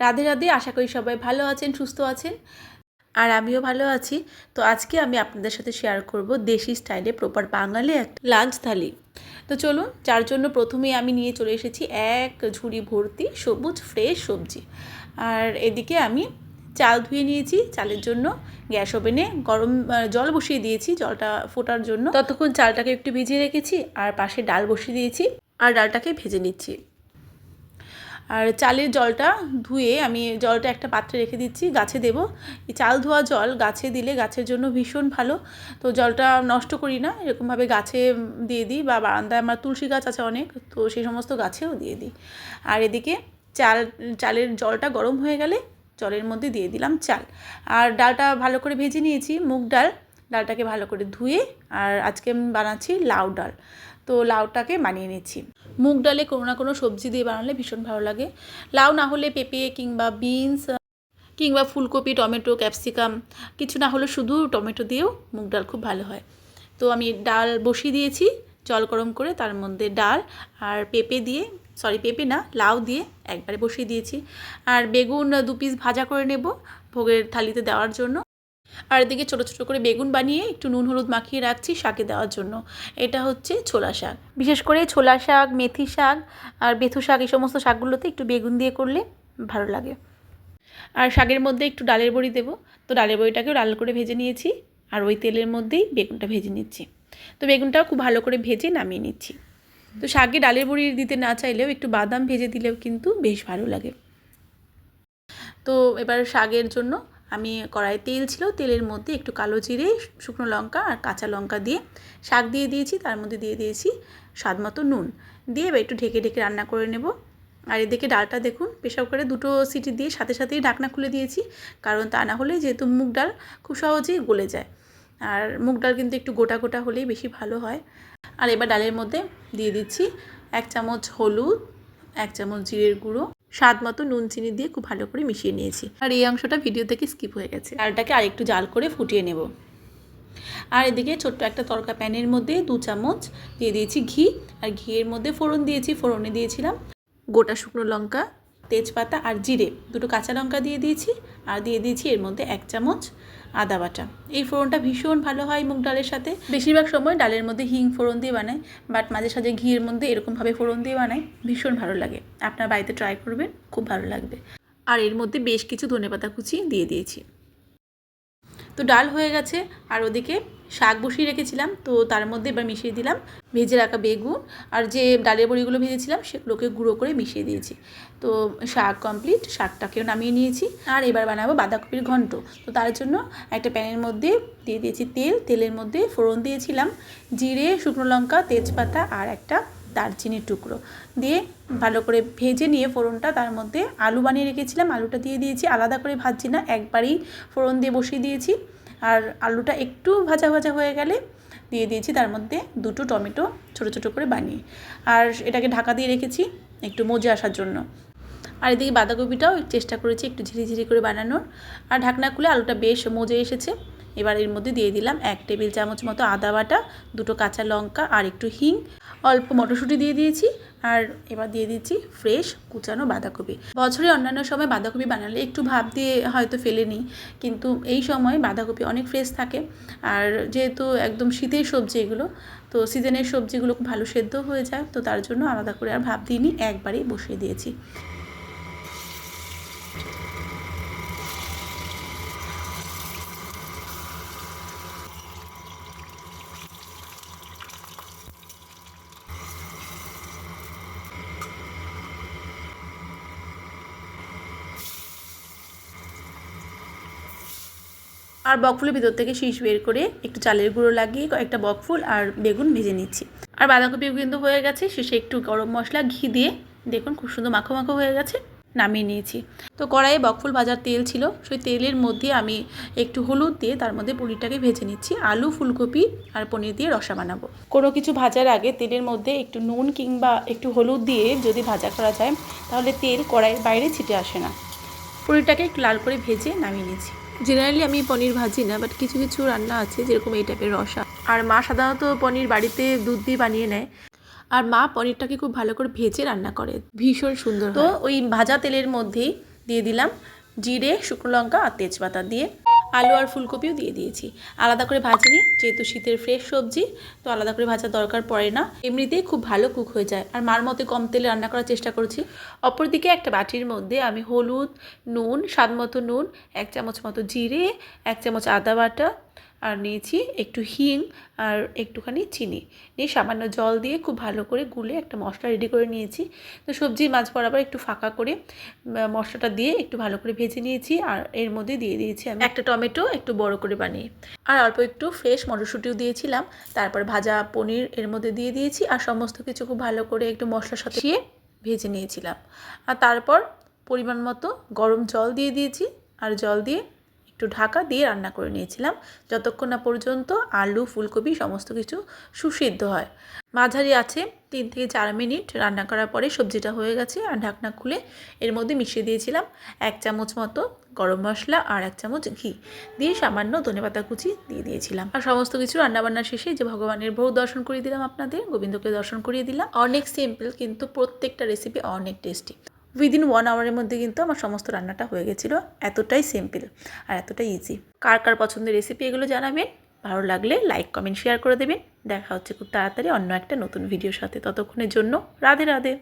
রাধে রাধে, আশা করি সবাই ভালো আছেন, সুস্থ আছেন। আর আমিও ভালো আছি। তো আজকে আমি আপনাদের সাথে শেয়ার করব দেশি স্টাইলে প্রপার বাঙালি একটা লাঞ্চ থালি। তো চলুন, যার জন্য প্রথমেই আমি নিয়ে চলে এসেছি এক ঝুড়ি ভর্তি সবুজ ফ্রেশ সবজি। আর এদিকে আমি চাল ধুয়ে নিয়েছি, চালের জন্য গ্যাস ওভেনে গরম জল বসিয়ে দিয়েছি, জলটা ফোটার জন্য। ততক্ষণ চালটাকে একটু ভিজিয়ে রেখেছি, আর পাশে ডাল বসিয়ে দিয়েছি, আর ডালটাকে ভেজে নিচ্ছি। আর চালের জলটা ধুয়ে আমি জলটা একটা পাত্রে রেখে দিচ্ছি, গাছে দেব। এই চাল ধোয়া জল গাছে দিলে গাছের জন্য ভীষণ ভালো। তো জলটা নষ্ট করি না, এরকমভাবে গাছে দিয়ে দিই বা বারান্দায় আমার তুলসী গাছ আছে অনেক, তো সেই সমস্ত গাছেও দিয়ে দিই। আর এদিকে চাল, চালের জলটা গরম হয়ে গেলে জলের মধ্যে দিয়ে দিলাম চাল। আর ডালটা ভালো করে ভেজে নিয়েছি, মুগ ডাল। ডালটাকে ভালো করে ধুয়ে, আর আজকে আমি বানাচ্ছি লাউ ডাল। তো লাউটাকে বানিয়ে নিচ্ছি। মুগ ডালে কোনো না কোনো সবজি দিয়ে বানালে ভীষণ ভালো লাগে। লাউ না হলে পেঁপে কিংবা বিনস, কিংবা ফুলকপি, টমেটো, ক্যাপসিকাম, কিছু না হলে শুধু টমেটো দিয়েও মুগ ডাল খুব ভালো হয়। তো আমি ডাল বসিয়ে দিয়েছি, জল গরম করে তার মধ্যে ডাল আর পেঁপে দিয়ে সরি পেঁপে না, লাউ দিয়ে একবারে বসিয়ে দিয়েছি। আর বেগুন দু পিস ভাজা করে নেব ভোগের থালিতে দেওয়ার জন্য। আর এদিকে ছোটো ছোটো করে বেগুন বানিয়ে একটু নুন হলুদ মাখিয়ে রাখছি শাকে দেওয়ার জন্য। এটা হচ্ছে ছোলা শাক। বিশেষ করে ছোলা শাক, মেথি শাক আর বেথু শাক এই সমস্ত শাকগুলোতে একটু বেগুন দিয়ে করলে ভালো লাগে। আর শাকের মধ্যে একটু ডালের বড়ি দেবো। তো ডালের বড়িটাকেও লাল করে ভেজে নিয়েছি আর ওই তেলের মধ্যেই বেগুনটা ভেজে নিচ্ছি। তো বেগুনটাও খুব ভালো করে ভেজে নামিয়ে নিচ্ছি। তো শাকে ডালের বড়ি দিতে না চাইলেও একটু বাদাম ভেজে দিলেও কিন্তু বেশ ভালো লাগে। তো এবার শাকের জন্য আমি কড়াই তেল ছিল, তেলের মধ্যে একটু কালো জিরে, শুকনো লঙ্কা আর কাঁচা লঙ্কা দিয়ে শাক দিয়ে দিয়েছি, তার মধ্যে দিয়ে দিয়েছি স্বাদ মতো নুন। দিয়ে এবার একটু ঢেকে ঢেকে রান্না করে নেব। আর এদিকে ডালটা দেখুন প্রেশার করে দুটো সিটি দিয়ে সাথে সাথেই ঢাকনা খুলে দিয়েছি, কারণ তা না হলে যেহেতু মুগ ডাল খুব সহজেই গলে যায়। আর মুগ ডাল কিন্তু একটু গোটা গোটা হলেই বেশি ভালো হয়। আর এবার ডালের মধ্যে দিয়ে দিচ্ছি এক চামচ হলুদ, এক চামচ জিরের গুঁড়ো স্বাদ মতো নুন, চিনি দিয়ে খুব ভালো করে মিশিয়ে নিয়েছি। আর এই অংশটা ভিডিও থেকে স্কিপ হয়ে গেছে। ডালটাকে আরেকটু জাল করে ফুটিয়ে নেব। আর এদিকে ছোট্ট একটা তরকা প্যানের মধ্যে দু চামচ দিয়ে দিয়েছি ঘি। আর ঘিয়ের মধ্যে ফোড়ন দিয়েছি, ফোড়নে দিয়েছিলাম গোটা শুকনো লঙ্কা তেজপাতা আর জিরে। দুটো কাঁচা লঙ্কা দিয়ে দিয়েছি আর দিয়ে দিয়েছি এর মধ্যে এক চামচ আদা বাটা। এই ফোড়নটা ভীষণ ভালো হয় মুগ ডালের সাথে। বেশিরভাগ সময় ডালের মধ্যে হিং ফোড়ন দিয়ে বানায় বাট মাঝে সাঝে ঘিয়ের মধ্যে এরকমভাবে ফোড়ন দিয়ে বানায় ভীষণ ভালো লাগে। আপনার বাড়িতে ট্রাই করবেন, খুব ভালো লাগবে। আর এর মধ্যে বেশ কিছু ধনেপাতা কুচি দিয়ে দিয়েছি। তো ডাল হয়ে গেছে, আর ওদিকে শাক বসিয়ে রেখেছিলাম, তো তার মধ্যে এবার মিশিয়ে দিলাম ভেজে রাখা বেগুন, আর যে ডালের বড়িগুলো ভেজেছিলাম সেগুলোকে গুঁড়ো করে মিশিয়ে দিয়েছি। তো শাক কমপ্লিট শাকটাকেও নামিয়ে নিয়েছি, আর এবার বানাবো বাঁধাকপির ঘন্ট। তো তার জন্য একটা প্যানের মধ্যে দিয়ে দিয়েছি তেল, তেলের মধ্যে ফোড়ন দিয়েছিলাম, জিরে, শুকনো লঙ্কা, তেজপাতা, আর একটা দারচিনির টুকরো। দিয়ে ভালো করে ভেজে নিয়ে ফোড়নটা তার মধ্যে আলু বানিয়ে রেখেছিলাম। আলুটা দিয়ে দিয়েছি, আলাদা করে ভাজছি না, একবারেই ফোড়ন দিয়ে বসিয়ে দিয়েছি। আর আলুটা একটু ভাজা ভাজা হয়ে গেলে দিয়ে দিয়েছি তার মধ্যে দুটো টমেটো ছোটো ছোটো করে বানিয়ে। আর এটাকে ঢাকা দিয়ে রেখেছি একটু মজে আসার জন্য। আর এদিকে বাঁধাকপিটাও চেষ্টা করেছি একটু ঝিরিঝিরি করে বানানোর। আর ঢাকনা খুলে আলুটা বেশ মজে এসেছে। এবার এর মধ্যে দিয়ে দিলাম এক টেবিল চামচ মতো আদা বাটা, দুটো কাঁচা লঙ্কা আর একটু হিং। অল্প মটরশুঁটি দিয়ে দিয়েছি আর এবার দিয়ে দিচ্ছি ফ্রেশ কুচানো বাঁধাকপি। বছরে অন্যান্য সময় বাঁধাকপি বানালে একটু ভাব দিয়ে হয়তো ফেলে নিই কিন্তু এই সময় বাঁধাকপি অনেক ফ্রেশ থাকে। আর যেহেতু একদম শীতের সবজি এগুলো, তো সিজনের সবজিগুলো খুব ভালো সেদ্ধ হয়ে যায়, তো তার জন্য আলাদা করে আর ভাব দিইনি, একবারেই বসিয়ে দিয়েছি। আর বকফুলের ভিতর থেকে শীষ বের করে একটু চালের গুঁড়ো লাগিয়ে কয়েকটা বকফুল আর বেগুন ভেজে নিচ্ছি। আর বাঁধাকপিও কিন্তু হয়ে গেছে। শেষে একটু গরম মশলা, ঘি দিয়ে দেখুন খুব সুন্দর মাখো মাখো হয়ে গেছে, নামিয়ে নিয়েছি। তো কড়াইয়ে বকফুল ভাজার তেল ছিল। সেই তেলের মধ্যে আমি একটু হলুদ দিয়ে তার মধ্যে পনিরটাকে ভেজে নিচ্ছি। আলু, ফুলকপি আর পনির দিয়ে রসা বানাবো। কোনো কিছু ভাজার আগে তেলের মধ্যে একটু নুন কিংবা একটু হলুদ দিয়ে যদি ভাজা করা যায়, তাহলে তেল কড়াইয়ের বাইরে ছিটে আসে না। পনিরটাকে একটু লাল করে ভেজে নামিয়ে নিয়েছি জেনারেলি আমি পনির ভাজি না বাট কিছু কিছু রান্না আছে যেরকম এই টাইপের রসা। আর মা সাধারণত পনির বাড়িতে দুধ দিয়ে বানিয়ে নেয়। আর মা পনিরটাকে খুব ভালো করে ভেজে রান্না করে। ভীষণ সুন্দর তো ওই ভাজা তেলের মধ্যেই দিয়ে দিলাম জিরে শুকনো লঙ্কা আর তেজপাতা দিয়ে। আলু আর ফুলকপিও দিয়ে দিয়েছি। আলাদা করে ভাজিনি যেহেতু শীতের ফ্রেশ সবজি, তো আলাদা করে ভাজার দরকার পড়ে না। এমনিতেই খুব ভালো কুক হয়ে যায়। আর মার মতে কম তেলে রান্না করার চেষ্টা করেছি। অপরদিকে একটা বাটির মধ্যে আমি হলুদ, নুন, স্বাদ মতো নুন, এক চামচ মতো জিরে, এক চামচ আদা বাটা আর নিয়েছি একটু হিং আর একটুখানি চিনি। নিয়ে সামান্য জল দিয়ে খুব ভালো করে গুলে একটা মশলা রেডি করে নিয়েছি। তো সবজি মাছ বরাবর একটু ফাঁকা করে মশলাটা দিয়ে একটু ভালো করে ভেজে নিয়েছি আর এর মধ্যে দিয়ে দিয়েছি আমি একটা টমেটো একটু বড় করে বানিয়ে। আর অল্প একটু ফ্রেশ মটরশুঁটিও দিয়েছিলাম। তারপর ভাজা পনির এর মধ্যে দিয়ে দিয়েছি আর সমস্ত কিছু খুব ভালো করে একটু মশলার সাথে ভেজে নিয়েছিলাম। আর তারপর পরিমাণ মতো গরম জল দিয়ে দিয়েছি। আর জল দিয়ে একটু ঢাকা দিয়ে রান্না করে নিয়েছিলাম। যতক্ষণ না পর্যন্ত আলু, ফুলকপি সমস্ত কিছু সুসিদ্ধ হয়। মাঝারি আছে তিন থেকে চার মিনিট রান্না করার পরে সবজিটা হয়ে গেছে আর ঢাকনা খুলে এর মধ্যে মিশিয়ে দিয়েছিলাম এক চামচ মতো গরম মশলা আর এক চামচ ঘি। দিয়ে সামান্য ধনেপাতা কুচি দিয়ে দিয়েছিলাম। আর সমস্ত কিছু রান্নাবান্না শেষে যে ভগবানের ভোগ দর্শন করিয়ে দিলাম আপনাদের, গোবিন্দকে দর্শন করিয়ে দিলাম। অনেক সিম্পল কিন্তু প্রত্যেকটা রেসিপি অনেক টেস্টি উইদিন ওয়ান আওয়ারের মধ্যে কিন্তু আমার সমস্ত রান্নাটা হয়ে গেছিল। এতটাই সিম্পল আর এতটাই ইজি কার কার পছন্দের রেসিপি এগুলো জানাবেন? ভালো লাগলে লাইক কমেন্ট শেয়ার করে দেবেন। দেখা হচ্ছে খুব তাড়াতাড়ি অন্য একটা নতুন ভিডিওর সাথে। ততক্ষণের জন্য রাধে রাধে।